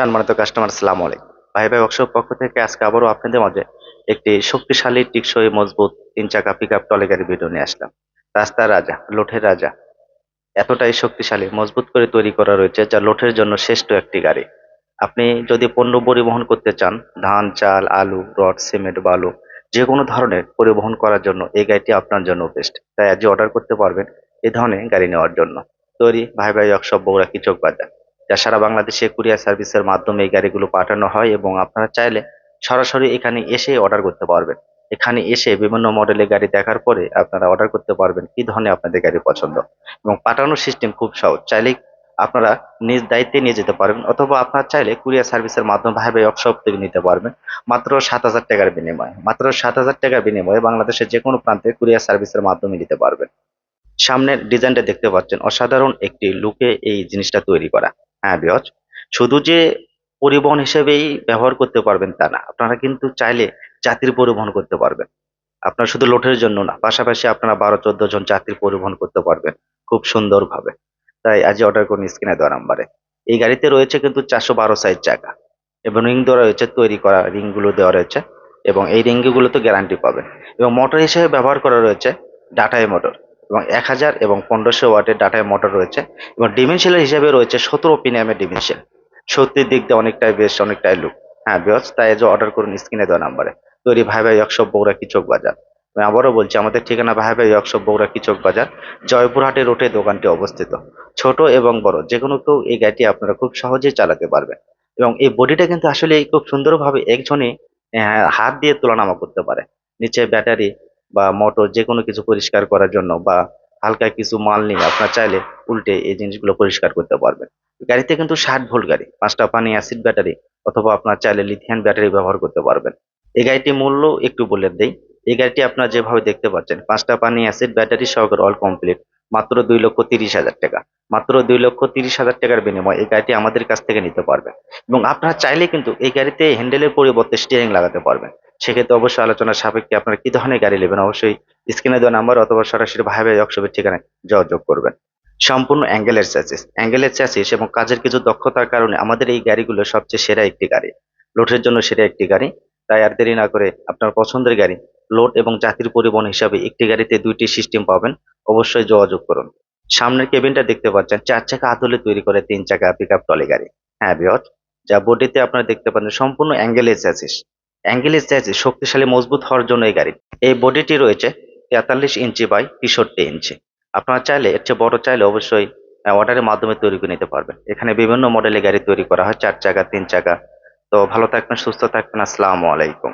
সম্মানিত কাস্টমার সালাম আলাইকুম। ভাই ভাই ওয়ার্কশপ পক্ষ থেকে আজকে আবারও আপনাদের মাঝে একটি শক্তিশালী, টিকসই, মজবুত তিন চাকা পিক আপ ট্রলি গাড়ি ভিডিও নিয়ে আসলাম। রাস্তার রাজা, লোঠের রাজা, এতটাই শক্তিশালী, মজবুত করে তৈরি করা রয়েছে, যা লোঠের জন্য শ্রেষ্ঠ একটি গাড়ি। আপনি যদি পণ্য পরিবহন করতে চান, ধান, চাল, আলু, রড, সিমেন্ট, বালু যে কোনো ধরনের পরিবহন করার জন্য এই গাড়িটি আপনার জন্য বেস্ট তাই আজই অর্ডার করতে পারবেন এই ধরনের গাড়ি নেওয়ার জন্য। তৈরি ভাই ভাই ওয়ার্কশপ বগুড়া কিচক বাজার। যা সারা বাংলাদেশে কুরিয়ার সার্ভিসের মাধ্যমে এই গাড়িগুলো পাঠানো হয় এবং আপনারা চাইলে সরাসরি এখানে এসে অর্ডার করতে পারবেন। এখানে এসে বিভিন্ন মডেলের গাড়ি দেখার পরে আপনারা অর্ডার করতে পারবেন কি ধরনের আপনাদের গাড়ি পছন্দ। এবং পাঠানোর সিস্টেম খুব সহজ। চাইলেই আপনারা নিজ দায়িত্বে নিয়ে যেতে পারবেন অথবা আপনারা চাইলে কুরিয়ার সার্ভিসের মাধ্যমে ভাই ভাই ওয়ার্কশপ থেকে নিতে পারবেন। মাত্র সাত হাজার টাকার বিনিময়ে। মাত্র সাত হাজার টাকার বিনিময়ে বাংলাদেশের যে কোনো প্রান্তে কুরিয়ার সার্ভিসের মাধ্যমে নিতে পারবেন। সামনের ডিজাইনটা দেখতে পাচ্ছেন। অসাধারণ একটি লুকে এই জিনিসটা তৈরি করা। হ্যাঁ বিয়জ শুধু যে পরিবহন হিসেবেই ব্যবহার করতে পারবেন তা না, আপনারা কিন্তু চাইলে যাত্রী পরিবহন করতে পারবেন। আপনার শুধু লোটের জন্য না, পাশাপাশি আপনারা বারো, চোদ্দ জন যাত্রী পরিবহন করতে পারবেন, খুব সুন্দরভাবে। তাই আজই অর্ডার করুন স্ক্রিনে দেওয়া নাম্বারে। এই গাড়িতে রয়েছে কিন্তু চারশো বারো সাইজ চাকা এবং রিং দেওয়া রয়েছে, তৈরি করা রিংগুলো দেওয়া রয়েছে এবং এই রিংগুলো তো গ্যারান্টি পাবেন এবং মোটর হিসেবে ব্যবহার করা রয়েছে ডাটাই মোটর এবং এক হাজার এবং পনেরোশো ওয়াটের ডাটাই মোটর রয়েছে এবং ডিমেনশিয়াল হিসেবে রয়েছে সতেরো পিনিয়ামের ডিমেনশিয়াল সত্যির দিক দিয়ে অনেকটাই বেশ অনেকটাই লুক হ্যাঁ বেশ তাই যে অর্ডার করুন স্ক্রিনে দেওয়া নাম্বারে তৈরি ভাই ভাই ওয়ার্কশপ বগুড়া কিচক বাজার। আমি আবারও বলছি আমাদের ঠিকানা ভাই ভাই ওয়ার্কশপ বগুড়া কিচক বাজার জয়পুরহাটের রোডে দোকানটি অবস্থিত। ছোট এবং বড় যে কোনো কেউ এই গাড়িটি আপনারা খুব সহজেই চালাতে পারবেন। এবং এই বডিটা কিন্তু আসলে খুব সুন্দরভাবে একজনই আহ, হাত দিয়ে তুলনামা করতে পারে। নিচে ব্যাটারি বা মোটর যে কোনো কিছু পরিষ্কার করার জন্য বা হালকা কিছু মাল নিয়ে আপনার চাইলে উল্টে এই জিনিসগুলো পরিষ্কার করতে পারবেন। গাড়িতে কিন্তু ষাট ভোল্ট গাড়ি, পাঁচটা পানি অ্যাসিড ব্যাটারি অথবা আপনার চাইলে লিথিয়াম ব্যাটারি ব্যবহার করতে পারবেন। এই গাড়িটির মূল্য একটু বলে দেই। এই গাড়িটি আপনার যেভাবে দেখতে পাচ্ছেন, পাঁচটা পানি অ্যাসিড ব্যাটারি সহকারে অল কমপ্লিট মাত্র দুই লক্ষ তিরিশ হাজার টাকা। মাত্র দুই লক্ষ তিরিশ হাজার টাকার বিনিময়ে এই গাড়িটি আমাদের কাছ থেকে নিতে পারবেন। এবং আপনারা চাইলে কিন্তু এই গাড়িতে হ্যান্ডেলের পরিবর্তে স্টিয়ারিং লাগাতে পারবেন। সেক্ষেত্রে অবশ্যই আলোচনার সাপেক্ষে আপনারা কি ধরনের গাড়ি নেবেন? অবশ্যই স্ক্রিনে দেওয়া নাম্বার অথবা সরাসরি ভাই ভাই ওয়ার্কশপের ঠিকানায় যোগাযোগ করবেন। সম্পূর্ণ অ্যাঙ্গেলের চ্যাসিস অ্যাঙ্গেলের চ্যাসিস এবং কাজের কিছু দক্ষতার কারণে আমাদের এই গাড়িগুলো সবচেয়ে সেরা একটি গাড়ি। লোডের জন্য সেরা একটি গাড়ি। তাই আর দেরি না করে আপনার পছন্দের গাড়ি লোড এবং জাতির পরিবহন হিসাবে একটি গাড়িতে দুইটি সিস্টেম পাবেন। অবশ্যই যোগাযোগ করুন। সামনের কেবিনটা দেখতে পাচ্ছেন, চার চাকা আদলে তৈরি করে তিন চাকা পিক আপ টলি গাড়ি। হ্যাঁ বিহত যা বডিতে আপনারা দেখতে পাচ্ছেন, সম্পূর্ণ অ্যাঙ্গেলের চ্যাসিস অ্যাঙ্গেলের চাইছে শক্তিশালী, মজবুত হওয়ার জন্য এই গাড়ি এই বডিটি রয়েছে তেতাল্লিশ ইঞ্চি বাই তেষট্টি ইঞ্চি। আপনারা চাইলে, এর চেয়ে বড় চাইলে অবশ্যই অর্ডারের মাধ্যমে তৈরি করে নিতে পারবেন। এখানে বিভিন্ন মডেলের গাড়ি তৈরি করা হয়, চার চাকা, তিন চাকা। তো ভালো থাকবেন, সুস্থ থাকবেন, আসসালামু আলাইকুম।